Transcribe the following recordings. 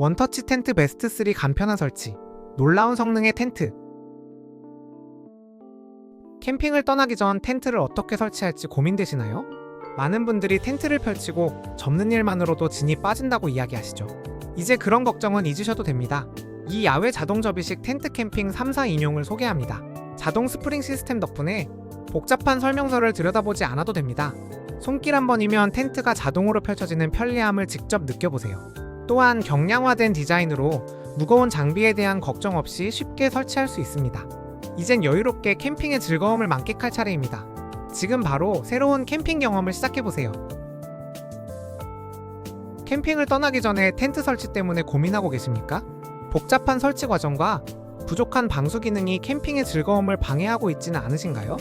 원터치 텐트 베스트 3 간편한 설치. 놀라운 성능의 텐트. 캠핑을 떠나기 전 텐트를 어떻게 설치할지 고민되시나요? 많은 분들이 텐트를 펼치고 접는 일만으로도 진이 빠진다고 이야기하시죠. 이제 그런 걱정은 잊으셔도 됩니다. 이 야외 자동 접이식 텐트 캠핑 3, 4 인용을 소개합니다. 자동 스프링 시스템 덕분에 복잡한 설명서를 들여다보지 않아도 됩니다. 손길 한 번이면 텐트가 자동으로 펼쳐지는 편리함을 직접 느껴보세요. 또한 경량화된 디자인으로 무거운 장비에 대한 걱정 없이 쉽게 설치할 수 있습니다. 이젠 여유롭게 캠핑의 즐거움을 만끽할 차례입니다. 지금 바로 새로운 캠핑 경험을 시작해보세요. 캠핑을 떠나기 전에 텐트 설치 때문에 고민하고 계십니까? 복잡한 설치 과정과 부족한 방수 기능이 캠핑의 즐거움을 방해하고 있지는 않으신가요?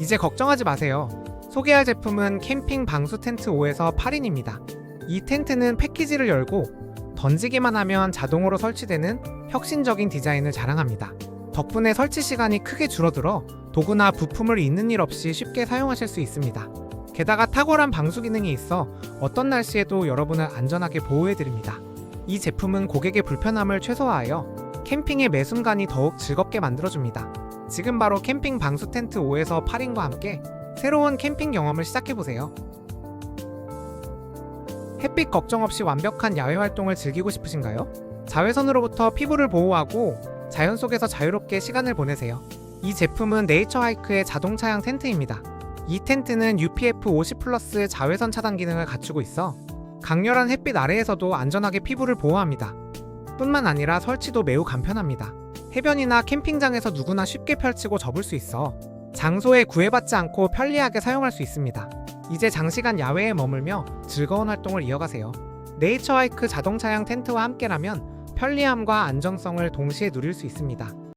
이제 걱정하지 마세요. 소개할 제품은 캠핑 방수 텐트 5에서 8인입니다. 이 텐트는 패키지를 열고 던지기만 하면 자동으로 설치되는 혁신적인 디자인을 자랑합니다. 덕분에 설치 시간이 크게 줄어들어 도구나 부품을 잇는 일 없이 쉽게 사용하실 수 있습니다. 게다가 탁월한 방수 기능이 있어 어떤 날씨에도 여러분을 안전하게 보호해드립니다. 이 제품은 고객의 불편함을 최소화하여 캠핑의 매 순간이 더욱 즐겁게 만들어줍니다. 지금 바로 캠핑 방수 텐트 5에서 8인과 함께 새로운 캠핑 경험을 시작해보세요. 햇빛 걱정 없이 완벽한 야외 활동을 즐기고 싶으신가요? 자외선으로부터 피부를 보호하고 자연 속에서 자유롭게 시간을 보내세요. 이 제품은 네이처 하이크의 자동차양 텐트입니다. 이 텐트는 UPF 50 플러스 자외선 차단 기능을 갖추고 있어 강렬한 햇빛 아래에서도 안전하게 피부를 보호합니다. 뿐만 아니라 설치도 매우 간편합니다. 해변이나 캠핑장에서 누구나 쉽게 펼치고 접을 수 있어 장소에 구애받지 않고 편리하게 사용할 수 있습니다. 이제 장시간 야외에 머물며 즐거운 활동을 이어가세요. 네이처 하이크 자동차양 텐트와 함께라면 편리함과 안정성을 동시에 누릴 수 있습니다.